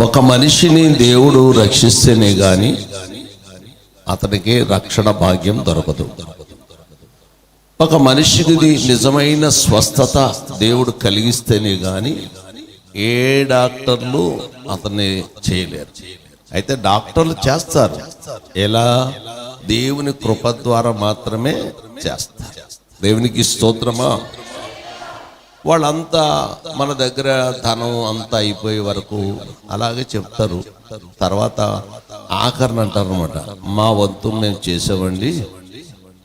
ఒక మనిషిని దేవుడు రక్షిస్తేనే గాని అతనికి రక్షణ భాగ్యం దొరకదు. ఒక మనిషికి నిజమైన స్వస్థత దేవుడు కలిగిస్తేనే గాని ఏ డాక్టర్లు అతన్ని చేయలేరు. అయితే డాక్టర్లు చేస్తారు. ఎలా? దేవుని కృప ద్వారా మాత్రమే చేస్తారు. దేవునికి స్తోత్రమా? వాళ్ళంతా మన దగ్గర ధనం అంతా అయిపోయే వరకు అలాగే చెప్తారు. తర్వాత ఆఖరణ అంటారు అనమాట మా వంతు మేము చేసామండి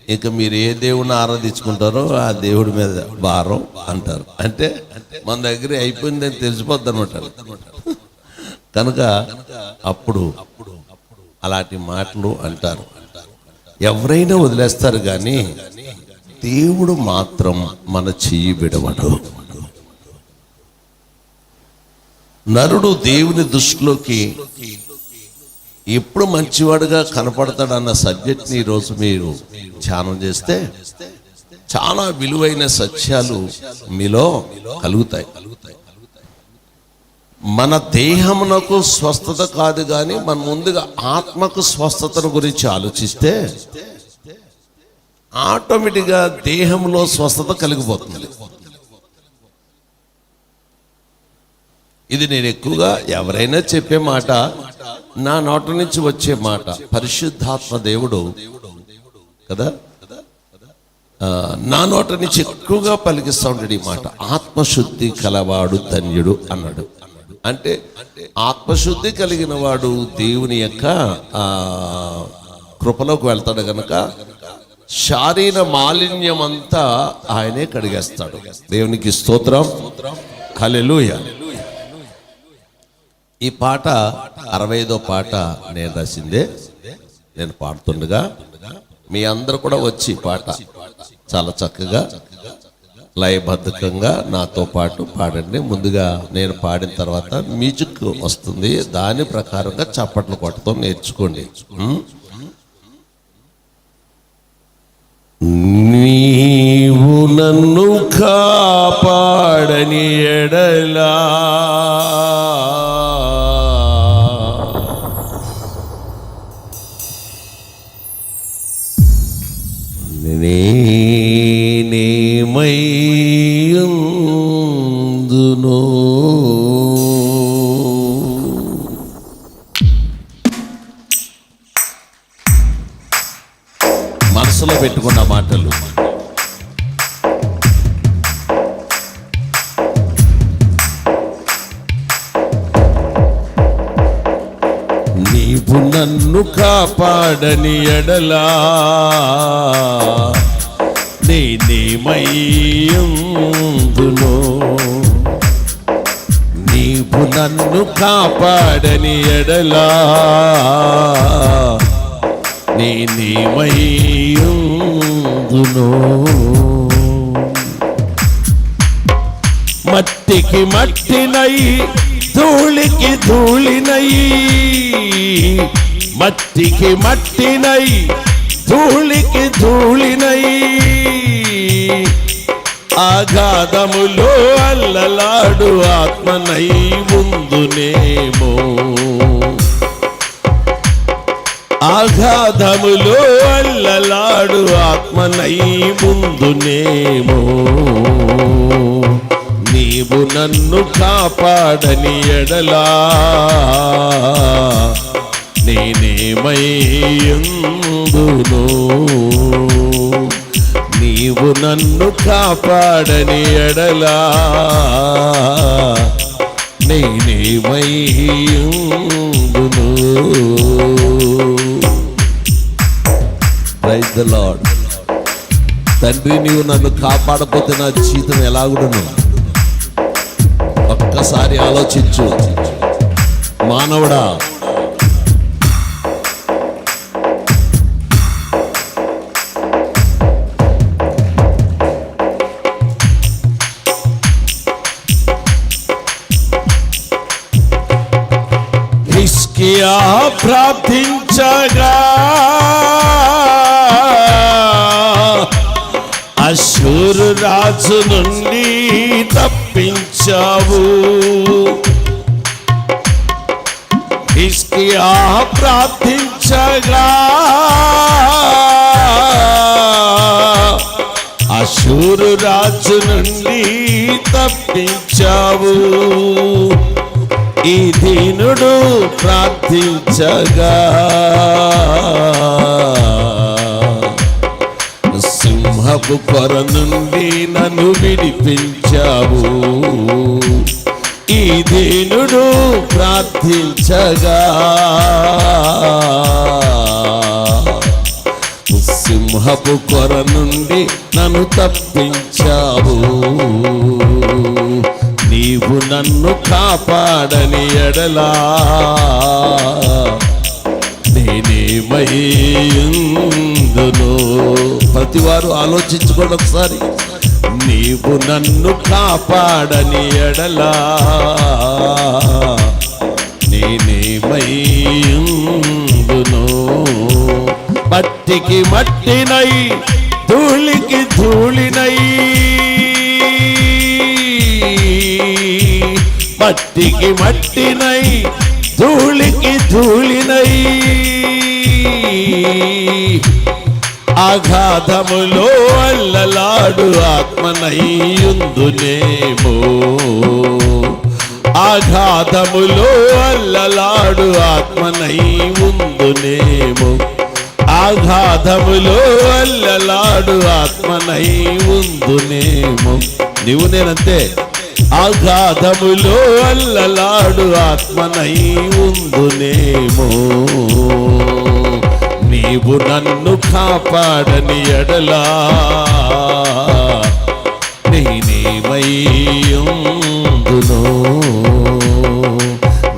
ఇక మీరు ఏ దేవుని ఆరాధించుకుంటారో ఆ దేవుడి మీద భారం అంటారు. అంటే మన దగ్గర అయిపోయిందని తెలిసిపోద్ది అనమాట కనుక అప్పుడు అలాంటి మాటలు అంటారు. ఎవరైనా వదిలేస్తారు కానీ దేవుడు మాత్రం మన చెయ్యి విడవడు. నరుడు దేవుని దృష్టిలోకి ఎప్పుడు మంచివాడుగా కనపడతాడన్న సబ్జెక్ట్ని ఈరోజు మీరు ధ్యానం చేస్తే చాలా విలువైన సత్యాలు మీలో కలుగుతాయి. మన దేహమునకు స్వస్థత కాదు కానీ మన ముందుగా ఆత్మకు స్వస్థతను గురించి ఆలోచిస్తే ఆటోమేటిక్గా దేహంలో స్వస్థత కలిగిపోతుంది. ఇది నేను ఎక్కువగా ఎవరైనా చెప్పే మాట నా నోట నుంచి వచ్చే మాట పరిశుద్ధాత్మ దేవుడు కదా? నా నోట నుంచి ఎక్కువగా పలికిస్తూ ఉంటాడు ఈ మాట. ఆత్మశుద్ధి కలవాడు ధన్యుడు అన్నాడు. అంటే ఆత్మశుద్ధి కలిగిన వాడు దేవుని యొక్క కృపలోకి వెళ్తాడు కనుక శారీర మాలిన్యం అంతా ఆయనే కడిగేస్తాడు. దేవునికి స్తోత్రం. కలెలుయ ఈ పాట అరవై ఐదో పాట నేను రాసిందే. నేను పాడుతుండగా మీ అందరు కూడా వచ్చి ఈ పాట. చాలా చక్కగా లయబద్ధకంగా నాతో పాటు పాడండి. ముందుగా నేను పాడిన తర్వాత మ్యూజిక్ వస్తుంది. దాని ప్రకారంగా చప్పట్లు కొట్టడం నేర్చుకోండి. నీవు నన్ను కాపాడని ఎడలా. నేనేమై నన్ను కాపాడని ఎడలా. నేనేమయ్యుందును? నీవు నన్ను కాపాడని ఎడలా. నేనేమయ్యుందును? మట్టికి మట్టినై ధూళికి ధూళినై మట్టికి మట్టినై ధూళికి ధూళినై. అగాధములో అల్లలాడు ఆత్మనై ముందునేమో ఆఘాతములో అల్లలాడు ఆత్మనై ముందునేమో నీవు నన్ను కాపాడని ఎడలా. నేనేమయ్యుందును నీవు నన్ను కాపాడని ఎడలా. నేనేమయ్యుందును ప్రైజ్ ద లార్డ్ తండ్రి నీవు నన్ను కాపాడకపోతే నా జీవితం ఎలాగుడను? ఒక్కసారి ఆలోచించు. మానవుడా. హిస్కియా ప్రార్థించగా. అశూరు రాజు నుండి తప్పించావు హిస్కియా ప్రార్థించగా. అశూరు రాజు నుండి తప్పించావు. ఈ దీనుడు ప్రార్థించగా. సింహపు పొర నుండి నన్ను విడిపించావు. ఈ దీనుడు ప్రార్థించగా. సింహపు కొర నుండి నన్ను తప్పించావు. నీవు నన్ను కాపాడని ఎడలా నేనేమయ్యుందును ప్రతివారు ఆలోచించుకోండి ఒకసారి. నీవు నన్ను కాపాడని ఎడలా. నేనేమయ్యుందును మట్టికి మట్టినై ధూళికి ధూళినై. మట్టికి మట్టినై ధూళికి ధూళినై. ఆఘాతములో అల్లలాడు ఆత్మనయ్యుందునేమో. ఆఘాతములో అల్లలాడు ఆత్మనై ఉందునేమో ఆఘాతములో అల్లలాడు ఆత్మనై ఉందునేమో నీవు నేనంతే. ఆఘాతములో అల్లలాడు ఆత్మనై ఉందునేమో నీవు నన్ను కాపాడని ఎడలా నేనేమయ్యుందును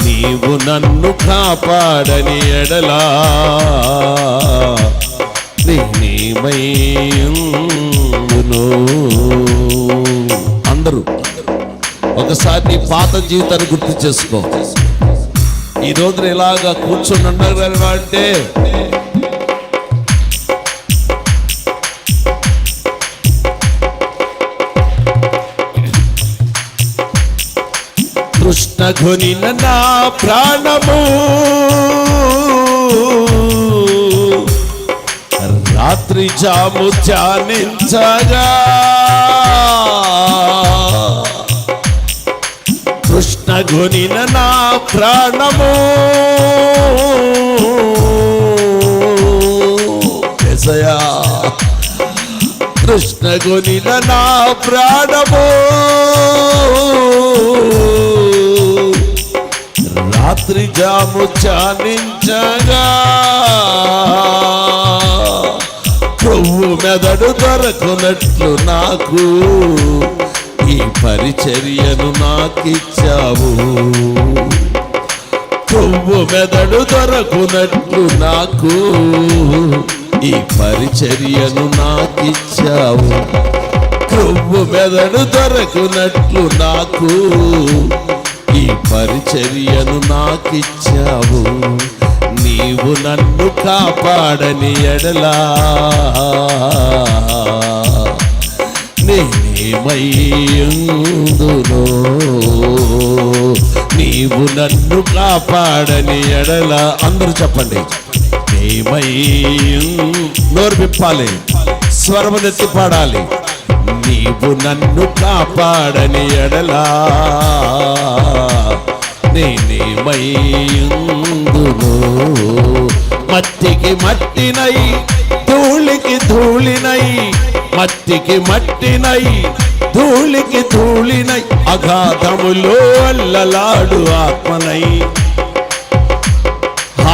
నీవు నన్ను కాపాడని ఎడలా నేనేమయ్యుందును అందరూ ఒకసారి నీ పాత జీవితాన్ని గుర్తు చేసుకో. ఈ రోజున ఇలాగా కూర్చొని ఉండగలవా అంటే కృష్ణ ఘునిన నా ప్రాణము. రాత్రి జాము ధ్యానించగా. కృష్ణ నా ప్రాణము. ఎసయా కృష్ణ గునిన నా ప్రాణము. రాత్రి జాము చానించగా కొవ్వు మెదడు దొరకునట్లు నాకు ఈ పరిచర్యను నాకిచ్చావు. కొవ్వు మెదడు దొరకునట్లు నాకు ఈ పరిచర్యను నాకిచ్చావు. కొవ్వు మెదడు దొరకునట్లు నాకు ఈ పరిచర్యను నాకిచ్చావు. నీవు నన్ను కాపాడని ఎడలా నేనేమయ్యుందును? నీవు నన్ను కాపాడని ఎడల అందరూ చెప్పండి. నేమయ్యు నోరు విప్పాలి. స్వరమునెత్తి పాడాలి. నీవు నన్ను కాపాడని ఎడలా నేనేమయ్యుందును? మట్టికి మట్టినై ధూళికి ధూళినై మట్టికి మట్టినై ధూళికి ధూళినై అగాధములో అల్లలాడు ఆత్మనై.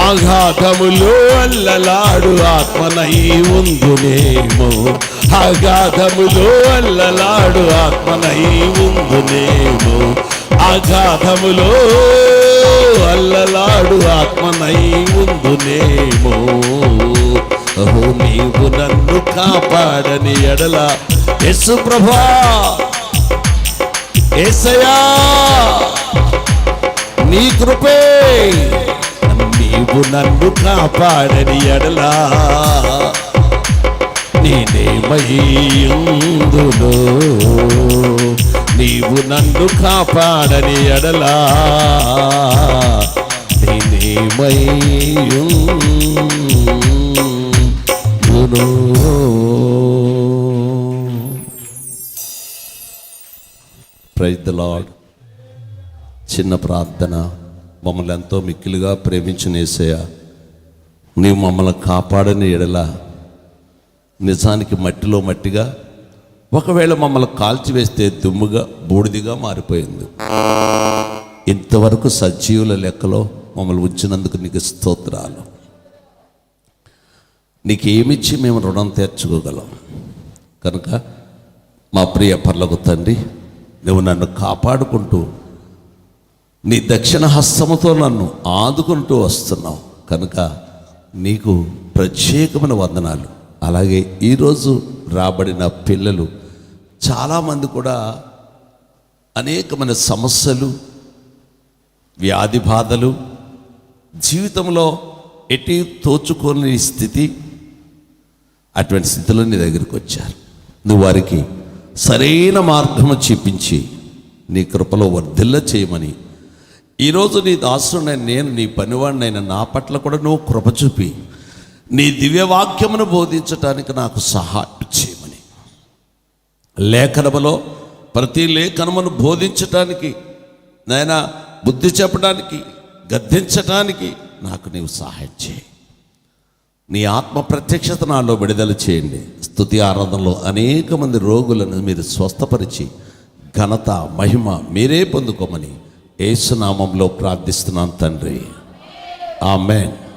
ఆఘాతములో అల్లలాడు ఆత్మనై ఉందునేమో ఆఘాతములో అల్లలాడు ఆత్మనై ఉందునేమో ఆఘాతములో అల్లలాడు ఆత్మనై ఉందునేమో అహో నీవు నన్ను కాపాడని ఎడల యేసు ప్రభా. ఏసయా నీ కృపే. నీవు నన్ను కాపాడని ఎడలా నేనేమయ్యుందును. నీవు నన్ను కాపాడని ఎడలా. ఏమయ్యును ప్రైజ్ ద లాడ్ చిన్న ప్రార్థన మమ్మల్ని ఎంతో మిక్కిలుగా ప్రేమించినేసయ్య నీవు మమ్మల్ని కాపాడని ఎడల. నిజానికి మట్టిలో మట్టిగా ఒకవేళ మమ్మల్ని కాల్చివేస్తే దుమ్ముగా బూడిదిగా మారిపోయింది. ఇంతవరకు సజీవుల లెక్కలో మమ్మల్ని ఉంచినందుకు నీకు స్తోత్రాలు. నీకేమిచ్చి మేము రుణం తీర్చుకోగలం? కనుక మా ప్రియ పర్లకు తండ్రి నువ్వు నన్ను కాపాడుకుంటూ నీ దక్షిణ హస్తముతో నన్ను ఆదుకుంటూ వస్తున్నావు. కనుక నీకు ప్రత్యేకమైన వందనాలు. అలాగే ఈరోజు రాబడిన పిల్లలు చాలామంది కూడా అనేకమైన సమస్యలు వ్యాధి బాధలు జీవితంలో ఎటు తోచుకోని స్థితి అటువంటి స్థితిలో నీ దగ్గరికి వచ్చారు. నువ్వు వారికి సరైన మార్గము చూపించి నీ కృపలో వర్ధిల్ల చేయమని. ఈరోజు నీ దాసుడైన నేను నీ పనివాడినైన నా పట్ల కూడా నువ్వు కృప చూపి నీ దివ్యవాక్యమును బోధించటానికి నాకు సహాయం లేఖనములో ప్రతి లేఖనమును బోధించటానికి నాయన బుద్ధి చెప్పడానికి గద్దించటానికి నాకు నీవు సహాయం చేయి. నీ ఆత్మ ప్రత్యక్షత నాలో విడుదల చేయండి. స్థుతి ఆరాధనలో అనేక మంది రోగులను మీరు స్వస్థపరిచి ఘనత మహిమ మీరే పొందుకోమని ఏసునామంలో ప్రార్థిస్తున్నాను తండ్రి. ఆమెన్.